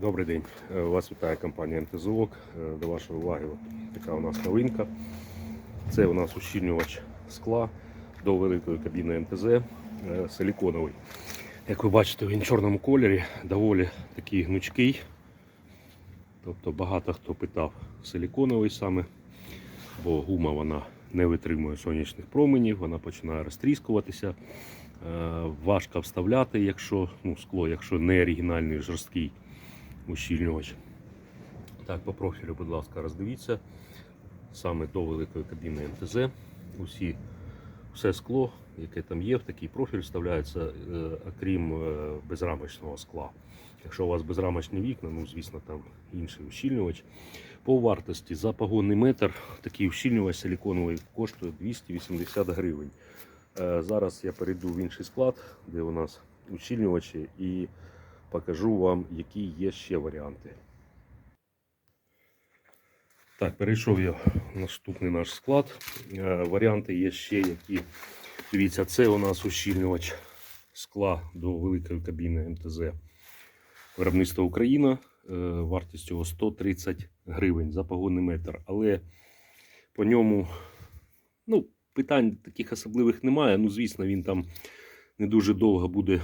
Добрий день. Е, Вас вітає компанія НТЗОК. Е, До вашої уваги така у нас новинка. Це у нас ущільнювач скла до великої кабіни МТЗ е, силіконовий. Як ви бачите, він в чорному кольорі, доволі такий гнучкий. Тобто багато хто питав силіконовий саме, бо гума вона не витримує сонячних променів, вона починає розтріскуватися. Важко вставляти, якщо ну, скло, якщо не оригінальний жорсткий ущільнювач. Так, по профілю, будь ласка, роздивіться. Саме до великої кабіни МТЗ. Усі, все скло, яке там є, в такий профіль вставляється, е, окрім е, безрамочного скла. Якщо у вас безрамочні вікна, ну звісно, там інший ущільнювач. По вартості за погонний метр такий ущільнювач силіконовий коштує 280 гривень. Е, Зараз я перейду в інший склад, де у нас ущільнювачі, і покажу вам, які є ще варіанти. Так, перейшов я в наступний наш склад. Е, Варіанти є ще які. Дивіться, це у нас ущільнювач скла до великої кабіни МТЗ. Виробництво Україна. Е, Вартість його 130 гривень за погонний метр. Але по ньому ну, питань таких особливих немає. Ну, звісно, він там не дуже довго буде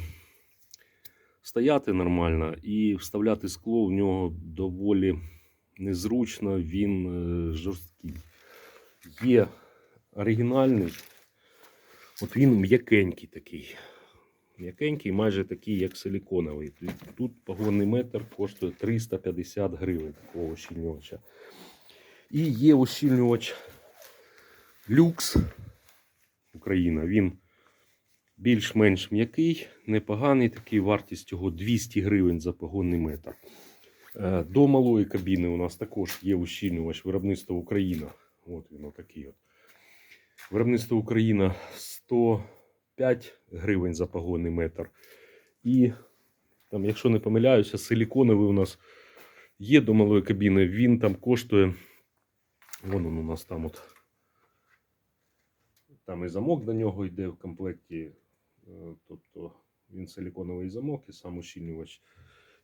стояти нормально і вставляти скло в нього доволі незручно, він е, жорсткий. Є оригінальний, от він м'якенький такий. М'якенький, майже такий, як силіконовий. Тут погонний метр коштує 350 гривень такого ощільнювача. І є ощільнювач люкс Україна. Він більш-менш м'який, непоганий такий, вартість його 200 гривень за погонний метр. Е, До малої кабіни у нас також є ущільнювач виробництва Україна. От він отакий от. Виробництво Україна 105 гривень за погонний метр. І, там, якщо не помиляюся, силіконовий у нас є до малої кабіни. Він там коштує. Вон он у нас там от. Там і замок до нього йде в комплекті. Е, Тобто він силіконовий замок і сам ущільнювач.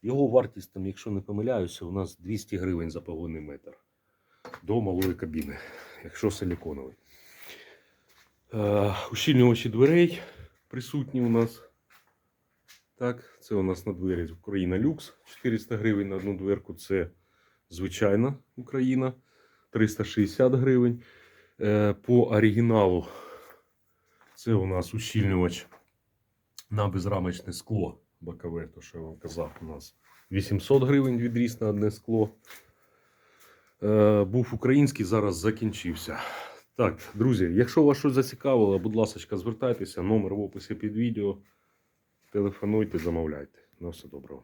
Його вартість, там, якщо не помиляюся, у нас 200 гривень за погонний метр до малої кабіни, якщо силіконовий. Е, ущільнювачі дверей присутні у нас. Так, це у нас на двері Україна Люкс 400 гривень на одну дверку. Це звичайна Україна 360 гривень. Е, По оригіналу це у нас ущільнювач на безрамочне скло бокове, то що я вам казав, у нас 800 гривень відріс на одне скло. Е, був український, зараз закінчився. Так, друзі, якщо вас щось зацікавило, будь ласка, звертайтеся, номер в описі під відео. Телефонуйте, замовляйте. На все доброго.